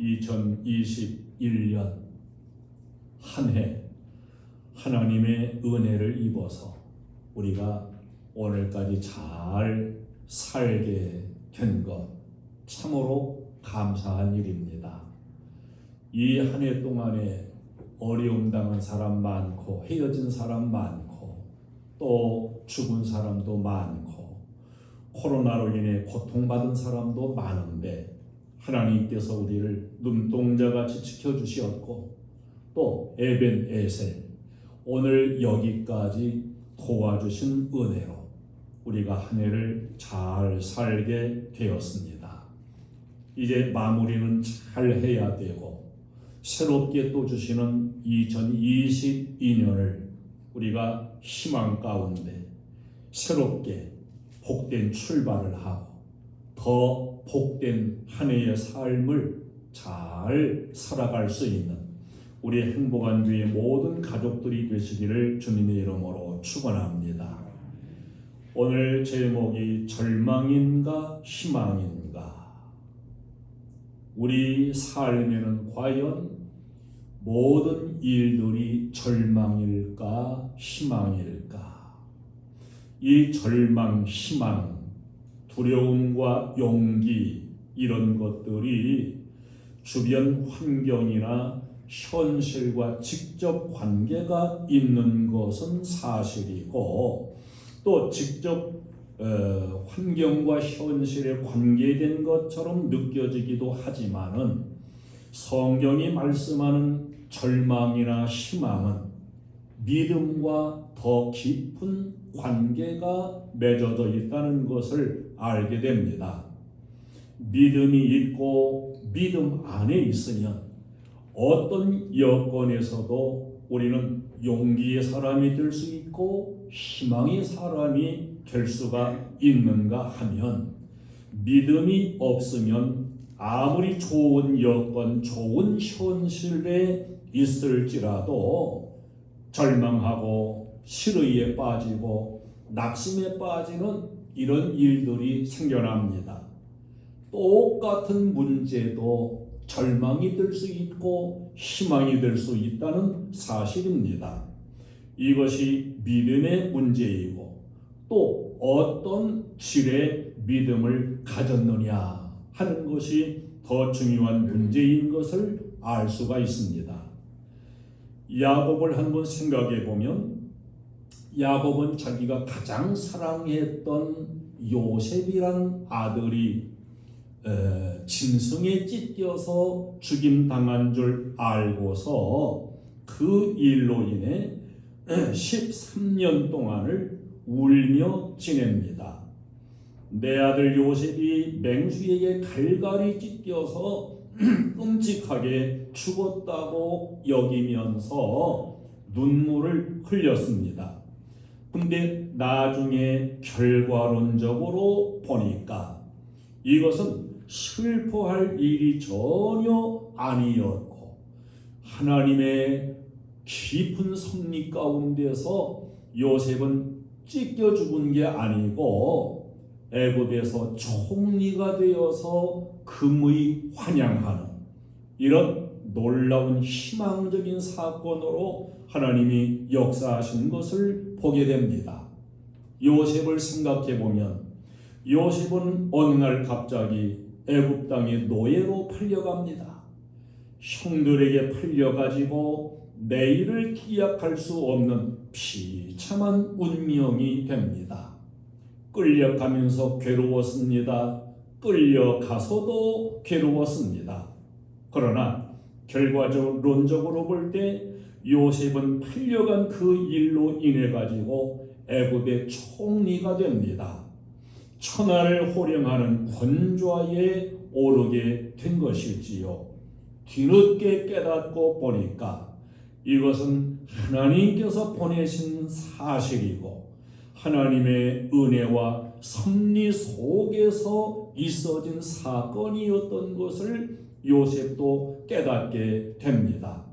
2021년 한 해 하나님의 은혜를 입어서 우리가 오늘까지 잘 살게 된 것 참으로 감사한 일입니다. 이 한 해 동안에 어려움 당한 사람 많고 헤어진 사람 많고 또 죽은 사람도 많고 코로나로 인해 고통받은 사람도 많은데 하나님께서 우리를 눈동자같이 지켜주시었고 또 에벤 에셀 오늘 여기까지 도와주신 은혜로 우리가 한 해를 잘 살게 되었습니다. 이제 마무리는 잘 해야 되고 새롭게 또 주시는 2022년을 우리가 희망 가운데 새롭게 복된 출발을 하고 더 복된 한 해의 삶을 잘 살아갈 수 있는 우리 행복한 주의 모든 가족들이 되시기를 주님의 이름으로 축원합니다. 오늘 제목이 절망인가 희망인가 우리 삶에는 과연 모든 일들이 절망일까 희망일까 이 절망 희망 두려움과 용기 이런 것들이 주변 환경이나 현실과 직접 관계가 있는 것은 사실이고 또 직접 어, 환경과 현실에 관계된 것처럼 느껴지기도 하지만은 성경이 말씀하는 절망이나 희망은 믿음과 더 깊은 관계가 맺어져 있다는 것을 알게 됩니다. 믿음이 있고 믿음 안에 있으면 어떤 여건에서도 우리는 용기의 사람이 될 수 있고 희망의 사람이 될 수가 있는가 하면 믿음이 없으면 아무리 좋은 여건, 좋은 현실에 있을지라도 절망하고 실의에 빠지고 낙심에 빠지는 이런 일들이 생겨납니다. 똑같은 문제도 절망이 될 수 있고 희망이 될 수 있다는 사실입니다. 이것이 믿음의 문제이고 또 어떤 질의 믿음을 가졌느냐 하는 것이 더 중요한 문제인 것을 알 수가 있습니다. 야곱을 한번 생각해 보면 야곱은 자기가 가장 사랑했던 요셉이란 아들이 에, 짐승에 찢겨서 죽임 당한 줄 알고서 그 일로 인해 13년 동안을 울며 지냅니다. 내 아들 요셉이 맹수에게 갈갈이 찢겨서 끔찍하게 죽었다고 여기면서 눈물을 흘렸습니다. 근데 나중에 결과론적으로 보니까 이것은 슬퍼할 일이 전혀 아니었고 하나님의 깊은 섭리 가운데서 요셉은 찢겨 죽은 게 아니고 애굽에서 총리가 되어서 금의 환영하는 이런 놀라운 희망적인 사건으로 하나님이 역사하신 것을 보게 됩니다. 요셉을 생각해 보면 요셉은 어느 날 갑자기 애굽 땅의 노예로 팔려갑니다. 형들에게 팔려가지고 내일을 기약할 수 없는 비참한 운명이 됩니다. 끌려가면서 괴로웠습니다. 끌려가서도 괴로웠습니다. 그러나 결과론적으로 볼 때 요셉은 팔려간 그 일로 인해 가지고 애굽의 총리가 됩니다. 천하를 호령하는 권좌에 오르게 된 것이지요. 뒤늦게 깨닫고 보니까 이것은 하나님께서 보내신 사실이고 하나님의 은혜와 섭리 속에서 있어진 사건이었던 것을 요셉도 깨닫게 됩니다.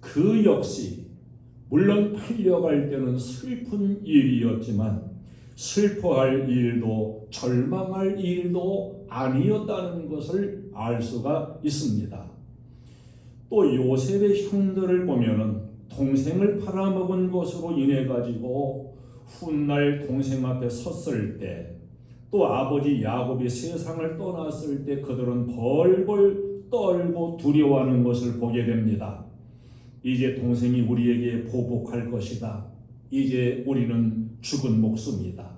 그 역시 물론 팔려갈 때는 슬픈 일이었지만 슬퍼할 일도 절망할 일도 아니었다는 것을 알 수가 있습니다. 또 요셉의 형들을 보면은 동생을 팔아먹은 것으로 인해 가지고 훗날 동생 앞에 섰을 때 또 아버지 야곱이 세상을 떠났을 때 그들은 벌벌 떨고 두려워하는 것을 보게 됩니다. 이제 동생이 우리에게 보복할 것이다. 이제 우리는 죽은 목숨이다.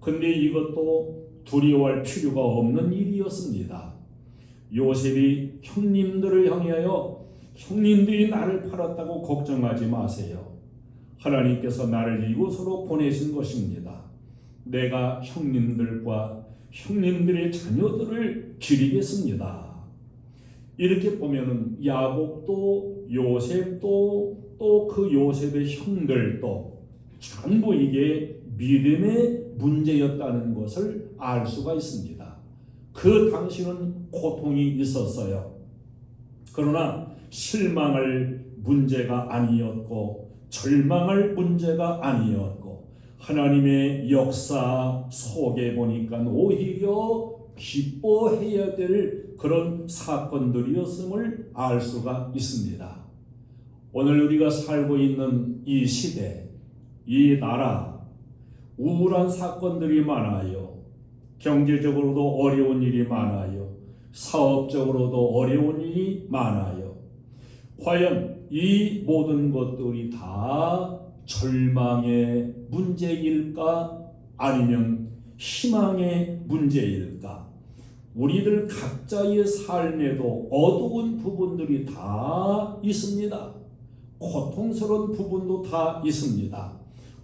근데 이것도 두려워할 필요가 없는 일이었습니다. 요셉이 형님들을 향하여 형님들이 나를 팔았다고 걱정하지 마세요. 하나님께서 나를 이곳으로 보내신 것입니다. 내가 형님들과 형님들의 자녀들을 기리겠습니다. 이렇게 보면은 야곱도 요셉도 또 그 요셉의 형들도 전부 이게 믿음의 문제였다는 것을 알 수가 있습니다. 그 당시는 고통이 있었어요. 그러나 실망할 문제가 아니었고 절망할 문제가 아니었고 하나님의 역사 속에 보니까 오히려 기뻐해야 될 그런 사건들이었음을 알 수가 있습니다. 오늘 우리가 살고 있는 이 시대, 이 나라, 우울한 사건들이 많아요. 경제적으로도 어려운 일이 많아요. 사업적으로도 어려운 일이 많아요. 과연 이 모든 것들이 다 절망의 문제일까? 아니면 희망의 문제일까? 우리들 각자의 삶에도 어두운 부분들이 다 있습니다. 고통스러운 부분도 다 있습니다.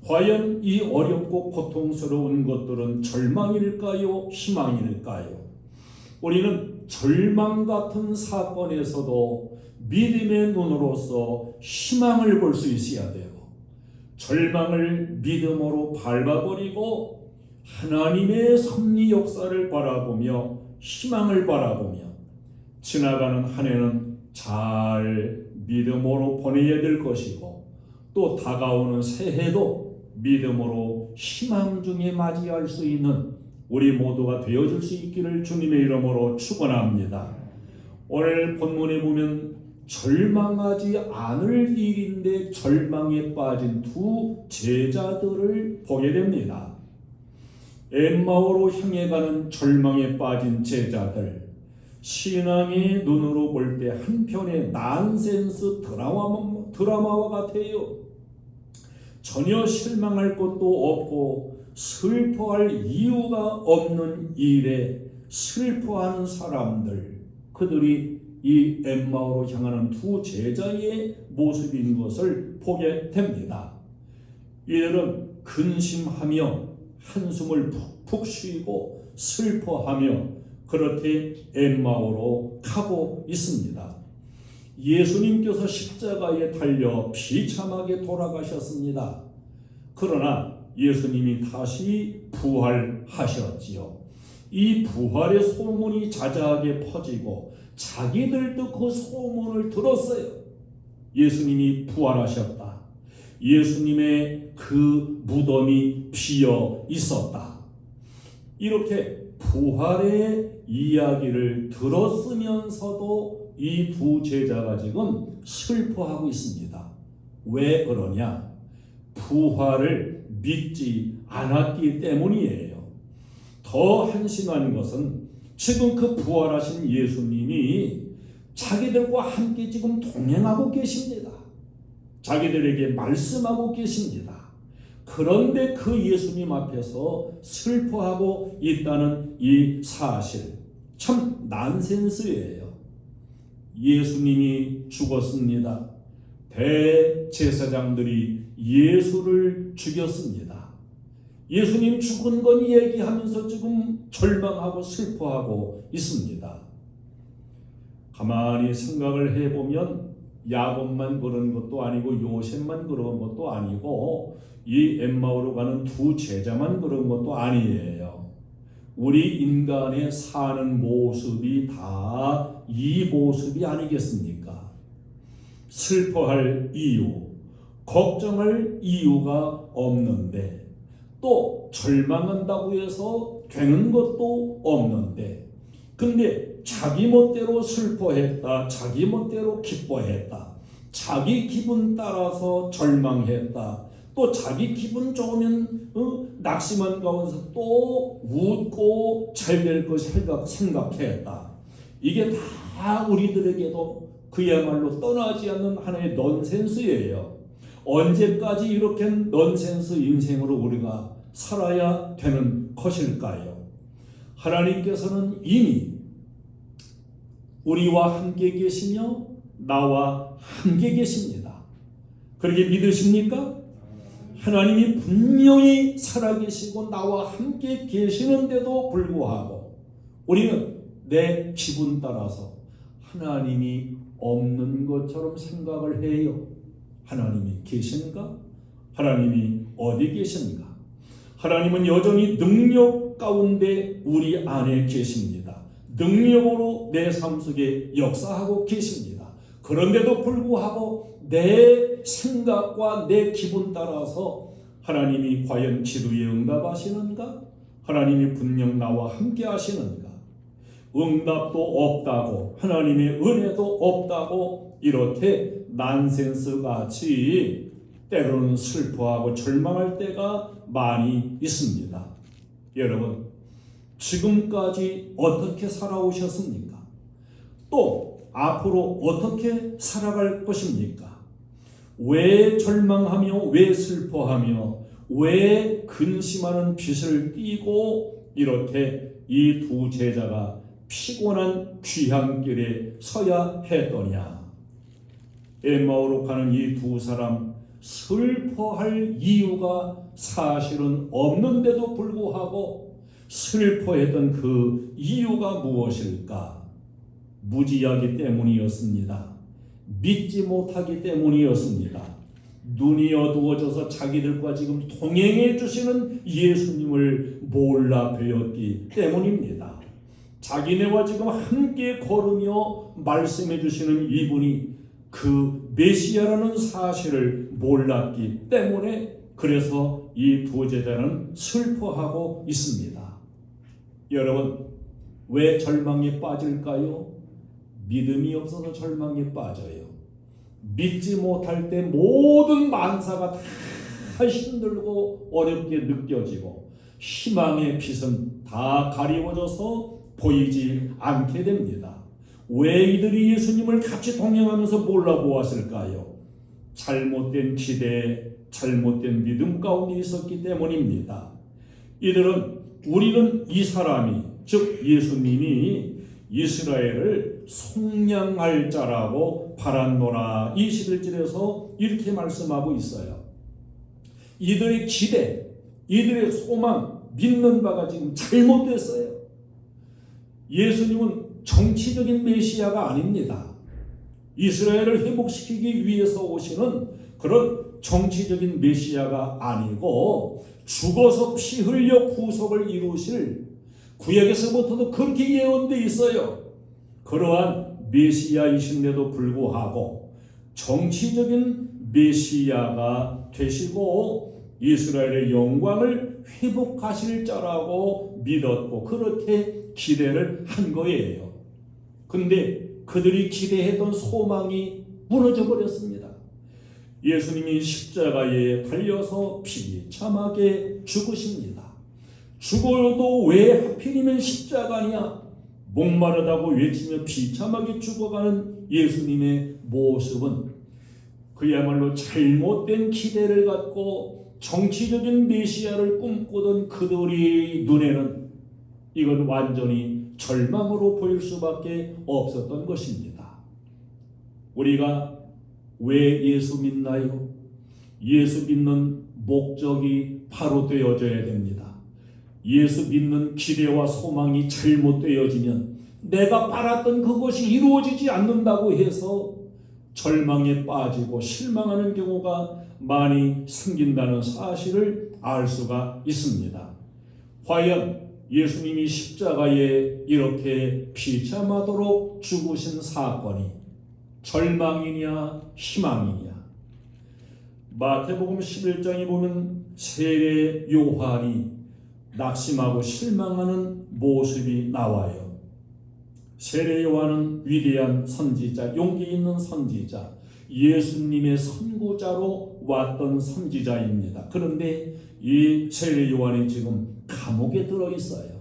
과연 이 어렵고 고통스러운 것들은 절망일까요? 희망일까요? 우리는 절망 같은 사건에서도 믿음의 눈으로서 희망을 볼 수 있어야 돼요. 절망을 믿음으로 밟아버리고 하나님의 섭리 역사를 바라보며 희망을 바라보며 지나가는 한 해는 잘 믿음으로 보내야 될 것이고 또 다가오는 새해도 믿음으로 희망 중에 맞이할 수 있는 우리 모두가 되어줄 수 있기를 주님의 이름으로 축원합니다. 오늘 본문에 보면 절망하지 않을 일인데 절망에 빠진 두 제자들을 보게 됩니다. 엠마오로 향해 가는 절망에 빠진 제자들 신앙의 눈으로 볼 때 한편의 난센스 드라마, 드라마와 같아요. 전혀 실망할 것도 없고 슬퍼할 이유가 없는 일에 슬퍼하는 사람들 그들이 이 엠마오로 향하는 두 제자의 모습인 것을 보게 됩니다. 이들은 근심하며 한숨을 푹푹 쉬고 슬퍼하며 그렇게 엠마오로 가고 있습니다. 예수님께서 십자가에 달려 비참하게 돌아가셨습니다. 그러나 예수님이 다시 부활하셨지요. 이 부활의 소문이 자자하게 퍼지고 자기들도 그 소문을 들었어요. 예수님이 부활하셨다. 예수님의 그 무덤이 비어 있었다. 이렇게 부활의 이야기를 들었으면서도 이 두 제자가 지금 슬퍼하고 있습니다. 왜 그러냐? 부활을 믿지 않았기 때문이에요. 더 한심한 것은 지금 그 부활하신 예수님이 자기들과 함께 지금 동행하고 계십니다. 자기들에게 말씀하고 계십니다. 그런데 그 예수님 앞에서 슬퍼하고 있다는 이 사실 참 난센스예요. 예수님이 죽었습니다. 대제사장들이 예수를 죽였습니다. 예수님 죽은 건 얘기하면서 지금 절망하고 슬퍼하고 있습니다. 가만히 생각을 해보면 야곱만 그런 것도 아니고 요셉만 그런 것도 아니고 이 엠마오로 가는 두 제자만 그런 것도 아니에요. 우리 인간의 사는 모습이 다 이 모습이 아니겠습니까? 슬퍼할 이유, 걱정할 이유가 없는데 또 절망한다고 해서 되는 것도 없는데 근데 자기 멋대로 슬퍼했다. 자기 멋대로 기뻐했다. 자기 기분 따라서 절망했다. 또 자기 기분 좋으면 어, 낙심한 가운데서 또 웃고 잘 될 것 생각, 생각했다. 이게 다 우리들에게도 그야말로 떠나지 않는 하나의 넌센스예요. 언제까지 이렇게 넌센스 인생으로 우리가 살아야 되는 것일까요? 하나님께서는 이미 우리와 함께 계시며 나와 함께 계십니다. 그렇게 믿으십니까? 하나님이 분명히 살아계시고 나와 함께 계시는데도 불구하고 우리는 내 기분 따라서 하나님이 없는 것처럼 생각을 해요. 하나님이 계신가? 하나님이 어디 계신가? 하나님은 여전히 능력 가운데 우리 안에 계십니다. 능력으로 내 삶 속에 역사하고 계십니다. 그런데도 불구하고 내 생각과 내 기분 따라서 하나님이 과연 기도에 응답하시는가? 하나님이 분명 나와 함께 하시는가? 응답도 없다고 하나님의 은혜도 없다고 이렇게 난센스 같이 때로는 슬퍼하고 절망할 때가 많이 있습니다. 여러분, 지금까지 어떻게 살아오셨습니까? 또 앞으로 어떻게 살아갈 것입니까? 왜 절망하며 왜 슬퍼하며 왜 근심하는 빛을 띠고 이렇게 이 두 제자가 피곤한 귀향길에 서야 했더냐? 엠마오로 가는 이 두 사람 슬퍼할 이유가 사실은 없는데도 불구하고 슬퍼했던 그 이유가 무엇일까? 무지하기 때문이었습니다. 믿지 못하기 때문이었습니다. 눈이 어두워져서 자기들과 지금 동행해 주시는 예수님을 몰라 배웠기 때문입니다. 자기네와 지금 함께 걸으며 말씀해 주시는 이분이 그 메시아라는 사실을 몰랐기 때문에 그래서 이 두 제자는 슬퍼하고 있습니다. 여러분, 왜 절망에 빠질까요? 믿음이 없어서 절망에 빠져요. 믿지 못할 때 모든 만사가 다 힘들고 어렵게 느껴지고 희망의 빛은 다 가리워져서 보이지 않게 됩니다. 왜 이들이 예수님을 같이 동행하면서 몰라보았을까요? 잘못된 기대, 잘못된 믿음 가운데 있었기 때문입니다. 이들은 우리는 이 사람이 즉 예수님이 이스라엘을 속량할 자라고 바란노라 이 11절에서 이렇게 말씀하고 있어요. 이들의 기대, 이들의 소망, 믿는 바가 지금 잘못됐어요. 예수님은 정치적인 메시아가 아닙니다. 이스라엘을 회복시키기 위해서 오시는 그런 정치적인 메시아가 아니고 죽어서 피 흘려 구속을 이루실 구약에서부터도 그렇게 예언돼 있어요. 그러한 메시아이신데도 불구하고 정치적인 메시아가 되시고 이스라엘의 영광을 회복하실 자라고 믿었고 그렇게 기대를 한 거예요. 근데 그들이 기대했던 소망이 무너져 버렸습니다. 예수님이 십자가에 달려서 비참하게 죽으십니다. 죽어도 왜 하필이면 십자가냐? 목마르다고 외치며 비참하게 죽어가는 예수님의 모습은 그야말로 잘못된 기대를 갖고 정치적인 메시아를 꿈꾸던 그들의 눈에는 이건 완전히 절망으로 보일 수밖에 없었던 것입니다. 우리가 왜 예수 믿나요? 예수 믿는 목적이 바로 되어져야 됩니다. 예수 믿는 기대와 소망이 잘못되어지면 내가 바랐던 그것이 이루어지지 않는다고 해서 절망에 빠지고 실망하는 경우가 많이 생긴다는 사실을 알 수가 있습니다. 과연 예수님이 십자가에 이렇게 비참하도록 죽으신 사건이 절망이냐 희망이냐 마태복음 11장에 보면 세례 요한이 낙심하고 실망하는 모습이 나와요. 세례 요한은 위대한 선지자, 용기 있는 선지자, 예수님의 선구자로 왔던 선지자입니다. 그런데 이 세례 요한이 지금 감옥에 들어 있어요.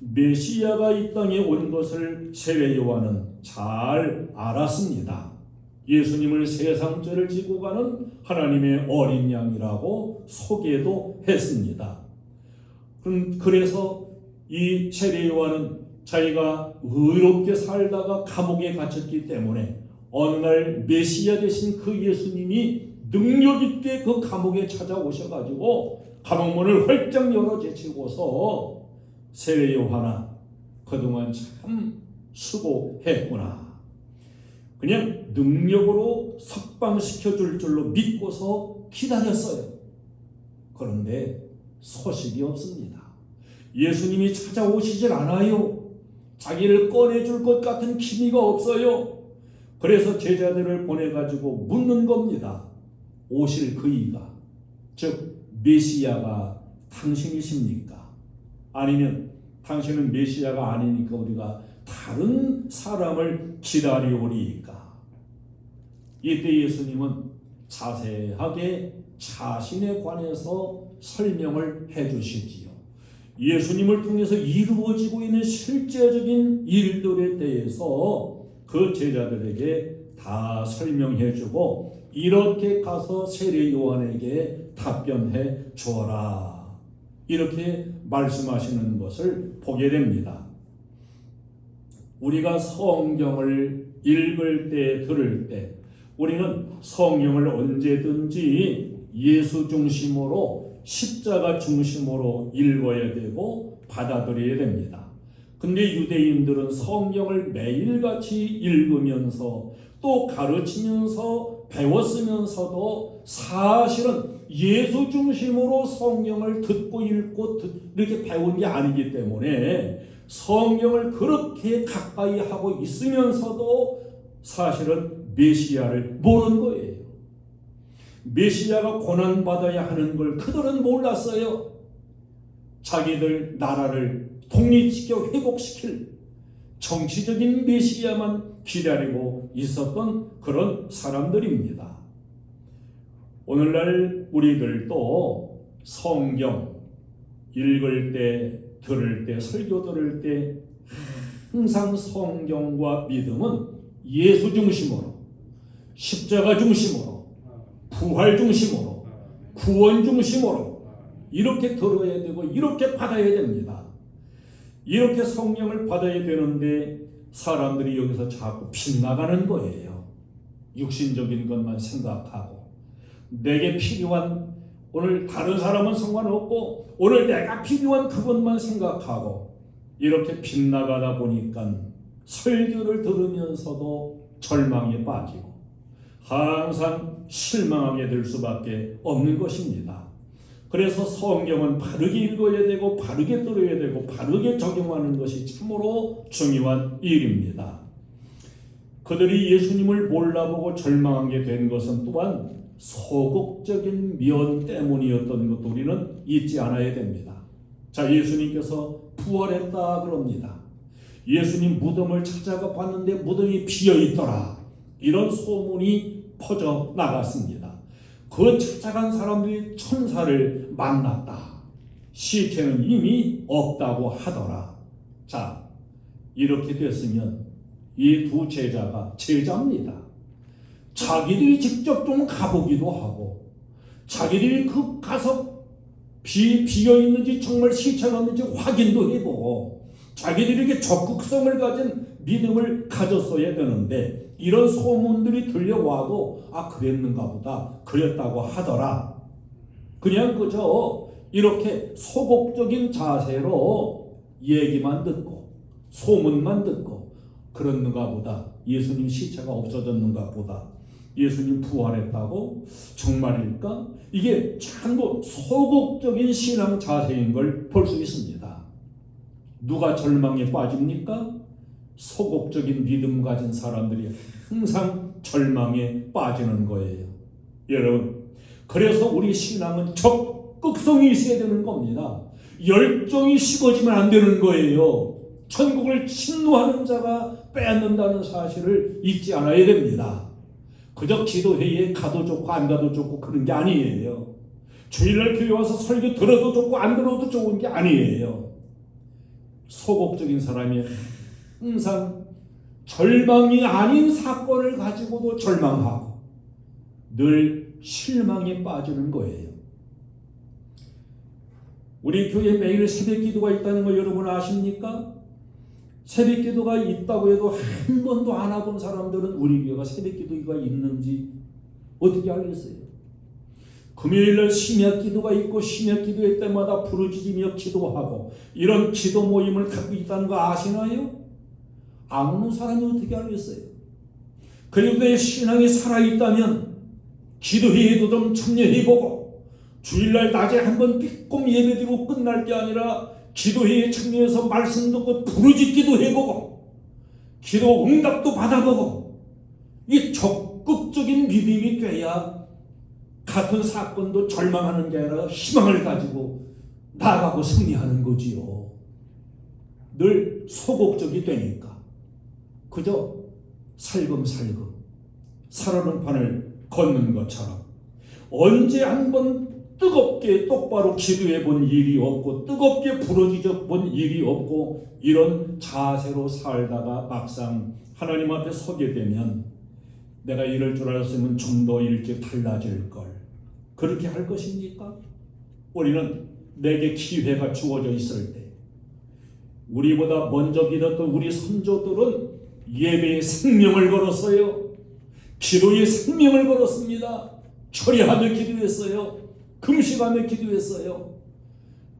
메시아가 이 땅에 온 것을 세례 요한은 잘 알았습니다. 예수님을 세상 죄를 지고 가는 하나님의 어린 양이라고 소개도 했습니다. 그럼 그래서 이 세례 요한은 자기가 의롭게 살다가 감옥에 갇혔기 때문에 어느 날 메시아 되신 그 예수님이 능력 있게 그 감옥에 찾아오셔 가지고 감옥문을 활짝 열어 제치고서 세례 요한아 그동안 참 수고했구나. 그냥 능력으로 석방시켜 줄 줄로 믿고서 기다렸어요. 그런데 소식이 없습니다. 예수님이 찾아오시질 않아요. 자기를 꺼내줄 것 같은 기미가 없어요. 그래서 제자들을 보내가지고 묻는 겁니다. 오실 그이가, 즉, 메시아가 당신이십니까? 아니면 당신은 메시아가 아니니까 우리가 다른 사람을 기다리오리까? 이때 예수님은 자세하게 자신에 관해서 설명을 해 주시지요. 예수님을 통해서 이루어지고 있는 실제적인 일들에 대해서 그 제자들에게 다 설명해 주고 이렇게 가서 세례 요한에게 답변해 주어라. 이렇게 말씀하시는 것을 보게 됩니다. 우리가 성경을 읽을 때, 들을 때, 우리는 성경을 언제든지 예수 중심으로 십자가 중심으로 읽어야 되고 받아들여야 됩니다. 근데 유대인들은 성경을 매일같이 읽으면서 또 가르치면서 배웠으면서도 사실은 예수 중심으로 성경을 듣고 읽고 듣, 이렇게 배운 게 아니기 때문에 성경을 그렇게 가까이 하고 있으면서도 사실은 메시아를 모르는 거예요. 메시아가 고난받아야 하는 걸 그들은 몰랐어요. 자기들 나라를 독립시켜 회복시킬 정치적인 메시아만 기다리고 있었던 그런 사람들입니다. 오늘날 우리들도 성경 읽을 때, 들을 때, 설교 들을 때 항상 성경과 믿음은 예수 중심으로, 십자가 중심으로, 부활 중심으로, 구원 중심으로 이렇게 들어야 되고 이렇게 받아야 됩니다. 이렇게 성령을 받아야 되는데 사람들이 여기서 자꾸 빗나가는 거예요. 육신적인 것만 생각하고 내게 필요한 오늘 다른 사람은 상관없고 오늘 내가 필요한 그것만 생각하고 이렇게 빗나가다 보니까 설교를 들으면서도 절망에 빠지고 항상 실망하게 될 수밖에 없는 것입니다. 그래서 성경은 바르게 읽어야 되고 바르게 들어야 되고 바르게 적용하는 것이 참으로 중요한 일입니다. 그들이 예수님을 몰라보고 절망하게 된 것은 또한 소극적인 면 때문이었던 것도 우리는 잊지 않아야 됩니다. 자, 예수님께서 부활했다 그럽니다. 예수님 무덤을 찾아가 봤는데 무덤이 비어 있더라. 이런 소문이 퍼져 나갔습니다. 그 찾아간 사람들이 천사를 만났다. 시체는 이미 없다고 하더라. 자, 이렇게 됐으면 이 두 제자가 제자입니다. 자기들이 직접 좀 가보기도 하고, 자기들이 그 가서 비, 비어 있는지 정말 시체가 있는지 확인도 해보고, 자기들에게 적극성을 가진 믿음을 가졌어야 되는데, 이런 소문들이 들려와도 아 그랬는가 보다 그랬다고 하더라. 그냥 그저 이렇게 소극적인 자세로 얘기만 듣고 소문만 듣고 그랬는가 보다 예수님 시체가 없어졌는가 보다 예수님 부활했다고 정말일까? 이게 전부 소극적인 신앙 자세인 걸 볼 수 있습니다. 누가 절망에 빠집니까? 소극적인 믿음 가진 사람들이 항상 절망에 빠지는 거예요. 여러분, 그래서 우리 신앙은 적극성이 있어야 되는 겁니다. 열정이 식어지면 안 되는 거예요. 천국을 침노하는 자가 빼앗는다는 사실을 잊지 않아야 됩니다. 그저 기도회에 가도 좋고 안 가도 좋고 그런 게 아니에요. 주일날 교회 와서 설교 들어도 좋고 안 들어도 좋은 게 아니에요. 소극적인 사람이 항상 절망이 아닌 사건을 가지고도 절망하고 늘 실망에 빠지는 거예요. 우리 교회 매일 새벽 기도가 있다는 거 여러분 아십니까? 새벽 기도가 있다고 해도 한 번도 안 와본 사람들은 우리 교회가 새벽 기도가 있는지 어떻게 알겠어요? 금요일날 심야 기도가 있고 심야 기도회 때마다 부르짖으며 기도하고 이런 기도 모임을 갖고 있다는 거 아시나요? 아무는 사람이 어떻게 알겠어요? 그리고 내 신앙이 살아있다면 기도회에도 좀 참여해보고 주일날 낮에 한번 삐꼼 예배드리고 끝날 게 아니라 기도회에 참여해서 말씀 듣고 부르짖기도 해보고 기도 응답도 받아보고 이 적극적인 믿음이 돼야 같은 사건도 절망하는 게 아니라 희망을 가지고 나아가고 승리하는 거지요. 늘 소극적이 되니까 그저 살금살금 살아는 판을 걷는 것처럼 언제 한번 뜨겁게 똑바로 기도해 본 일이 없고 뜨겁게 부러지져 본 일이 없고 이런 자세로 살다가 막상 하나님 앞에 서게 되면 내가 이럴 줄 알았으면 좀 더 일찍 달라질 걸 그렇게 할 것입니까? 우리는 내게 기회가 주어져 있을 때 우리보다 먼저 믿었던 우리 선조들은 예배에 생명을 걸었어요. 기도에 생명을 걸었습니다. 철야하며 기도했어요. 금식하며 기도했어요.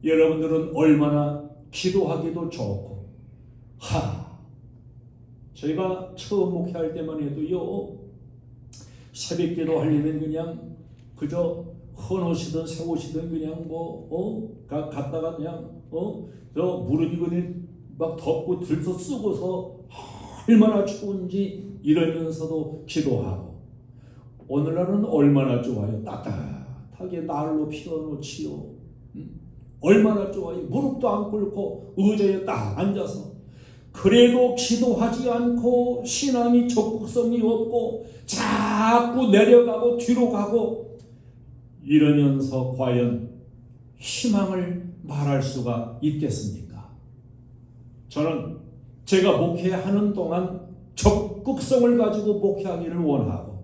여러분들은 얼마나 기도하기도 좋고 하 저희가 처음 목회할 때만 해도요 새벽 기도 하려면 그냥 그저 헌옷이든 새 옷이든 그냥 뭐 어? 가- 갔다가 그냥 어? 저 무릎이거니 막 덮고 들서 쓰고서 얼마나 추운지 이러면서도 기도하고 오늘날은 얼마나 좋아요 따뜻하게 날로 피워놓지요 음? 얼마나 좋아요 무릎도 안 꿇고 의자에 딱 앉아서 그래도 기도하지 않고 신앙이 적극성이 없고 자꾸 내려가고 뒤로 가고 이러면서 과연 희망을 말할 수가 있겠습니까? 저는 제가 목회하는 동안 적극성을 가지고 목회하기를 원하고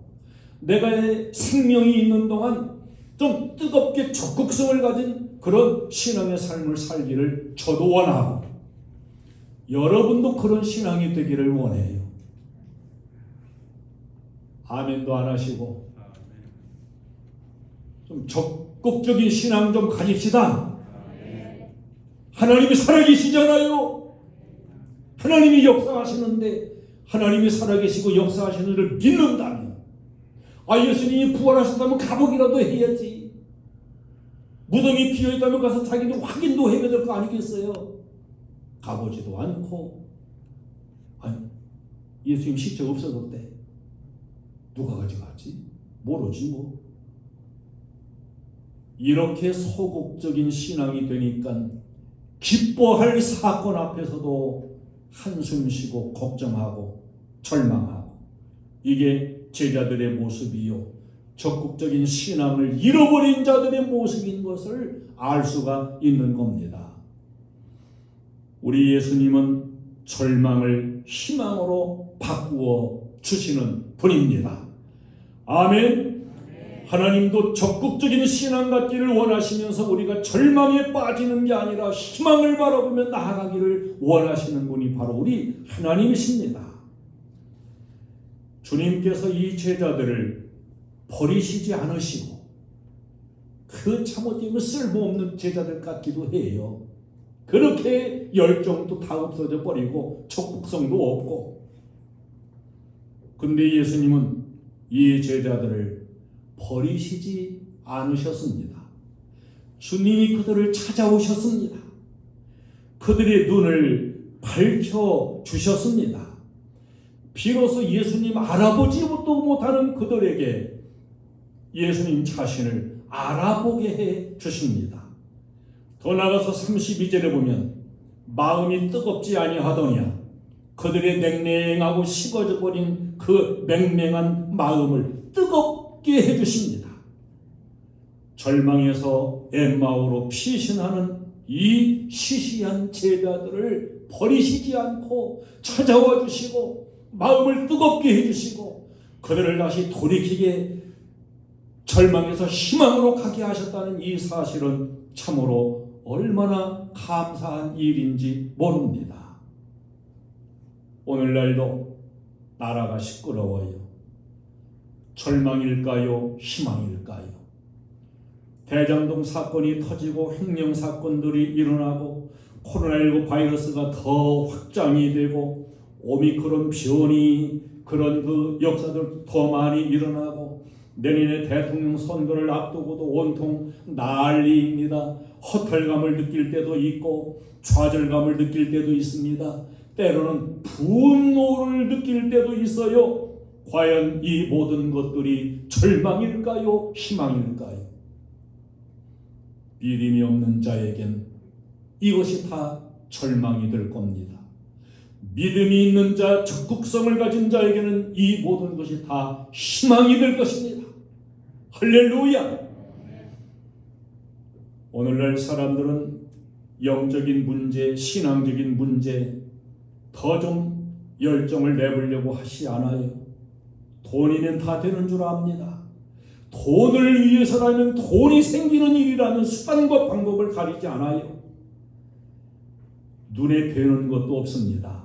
내가 생명이 있는 동안 좀 뜨겁게 적극성을 가진 그런 신앙의 삶을 살기를 저도 원하고 여러분도 그런 신앙이 되기를 원해요. 아멘도 안 하시고 좀 적극적인 신앙 좀 가집시다. 하나님이 살아계시잖아요. 하나님이 역사하시는데 하나님이 살아계시고 역사하시는 를 믿는다면 아 예수님이 부활하셨다면 가보기라도 해야지. 무덤이 비어있다면 가서 자기도 확인도 해야 될 거 아니겠어요? 가보지도 않고 아니 예수님 시체 없어졌대. 누가 가져갔지? 모르지 뭐. 이렇게 소극적인 신앙이 되니까 기뻐할 사건 앞에서도 한숨 쉬고 걱정하고 절망하고 이게 제자들의 모습이요. 적극적인 신앙을 잃어버린 자들의 모습인 것을 알 수가 있는 겁니다. 우리 예수님은 절망을 희망으로 바꾸어 주시는 분입니다. 아멘. 하나님도 적극적인 신앙 갖기를 원하시면서 우리가 절망에 빠지는 게 아니라 희망을 바라보며 나아가기를 원하시는 분이 바로 우리 하나님이십니다. 주님께서 이 제자들을 버리시지 않으시고 그 참어되면 쓸모없는 제자들 같기도 해요. 그렇게 열정도 다 없어져 버리고 적극성도 없고 근데 예수님은 이 제자들을 버리시지 않으셨습니다. 주님이 그들을 찾아오셨습니다. 그들의 눈을 밝혀 주셨습니다. 비로소 예수님 알아보지도 못하는 그들에게 예수님 자신을 알아보게 해 주십니다. 더 나아가서 32절에 보면 마음이 뜨겁지 아니하더냐 그들의 냉랭하고 식어져 버린 그 맹맹한 마음을 뜨겁 게 해 주십니다. 절망에서 엠마오로 피신하는 이 시시한 제자들을 버리시지 않고 찾아와 주시고 마음을 뜨겁게 해 주시고 그들을 다시 돌이키게 절망에서 희망으로 가게 하셨다는 이 사실은 참으로 얼마나 감사한 일인지 모릅니다. 오늘날도 나라가 시끄러워요. 절망일까요? 희망일까요? 대장동 사건이 터지고 횡령 사건들이 일어나고 코로나19 바이러스가 더 확장이 되고 오미크론 변이 그런 그 역사들 더 많이 일어나고 내년에 대통령 선거를 앞두고도 온통 난리입니다. 허탈감을 느낄 때도 있고 좌절감을 느낄 때도 있습니다. 때로는 분노를 느낄 때도 있어요. 과연 이 모든 것들이 절망일까요? 희망일까요? 믿음이 없는 자에겐 이것이 다 절망이 될 겁니다. 믿음이 있는 자, 적극성을 가진 자에게는 이 모든 것이 다 희망이 될 것입니다. 할렐루야! 오늘날 사람들은 영적인 문제, 신앙적인 문제 더 좀 열정을 내보려고 하시 않아요. 돈이면 다 되는 줄 압니다. 돈을 위해서라면 돈이 생기는 일이라는 수단과 방법을 가리지 않아요. 눈에 뵈는 것도 없습니다.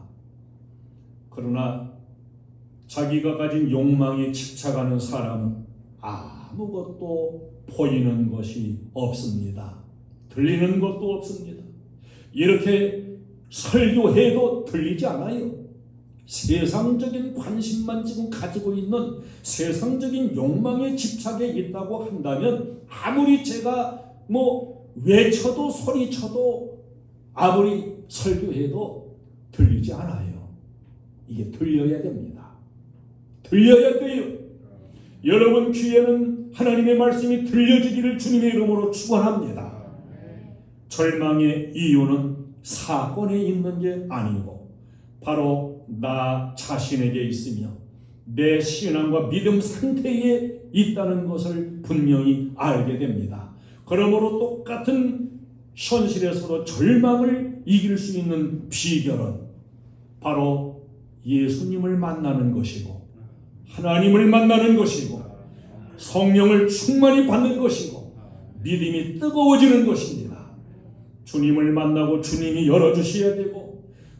그러나 자기가 가진 욕망에 집착하는 사람은 아무것도 보이는 것이 없습니다. 들리는 것도 없습니다. 이렇게 설교해도 들리지 않아요. 세상적인 관심만 지금 가지고 있는 세상적인 욕망에 집착해 있다고 한다면 아무리 제가 뭐 외쳐도 소리쳐도 아무리 설교해도 들리지 않아요. 이게 들려야 됩니다. 들려야 돼요. 여러분 귀에는 하나님의 말씀이 들려지기를 주님의 이름으로 축원합니다. 절망의 이유는 사건에 있는 게 아니고 바로 나 자신에게 있으며 내 신앙과 믿음 상태에 있다는 것을 분명히 알게 됩니다. 그러므로 똑같은 현실에서도 절망을 이길 수 있는 비결은 바로 예수님을 만나는 것이고 하나님을 만나는 것이고 성령을 충만히 받는 것이고 믿음이 뜨거워지는 것입니다. 주님을 만나고 주님이 열어주셔야 되고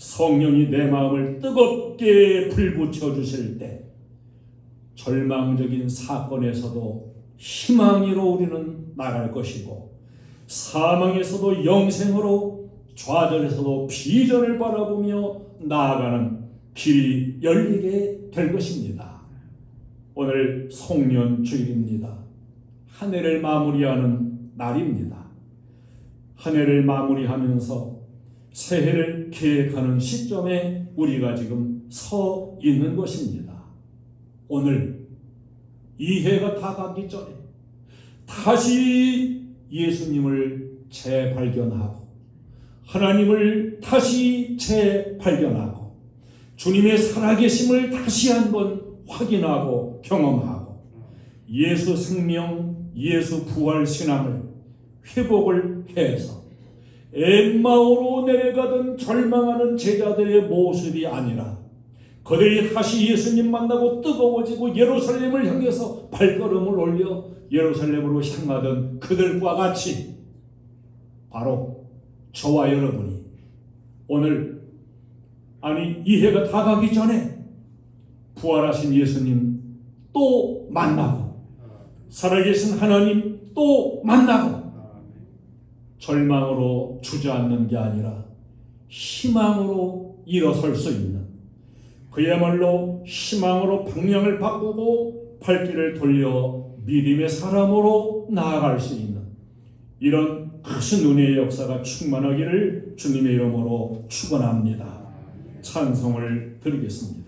성령이 내 마음을 뜨겁게 불붙여 주실 때 절망적인 사건에서도 희망으로 우리는 나갈 것이고 사망에서도 영생으로 좌절에서도 비전을 바라보며 나아가는 길이 열리게 될 것입니다. 오늘 송년 주일입니다. 한 해를 마무리하는 날입니다. 한 해를 마무리하면서 새해를 계획하는 시점에 우리가 지금 서 있는 것입니다. 오늘 이 해가 다 가기 전에 다시 예수님을 재발견하고 하나님을 다시 재발견하고 주님의 살아계심을 다시 한번 확인하고 경험하고 예수 생명, 예수 부활 신앙을 회복을 해서 엠마오로 내려가던 절망하는 제자들의 모습이 아니라 그들이 다시 예수님 만나고 뜨거워지고 예루살렘을 향해서 발걸음을 올려 예루살렘으로 향하던 그들과 같이 바로 저와 여러분이 오늘 아니 이 해가 다 가기 전에 부활하신 예수님 또 만나고 살아계신 하나님 또 만나고 절망으로 주저앉는 게 아니라 희망으로 일어설 수 있는 그야말로 희망으로 방향을 바꾸고 발길을 돌려 믿음의 사람으로 나아갈 수 있는 이런 큰 은혜의 역사가 충만하기를 주님의 이름으로 축원합니다. 찬송을 드리겠습니다.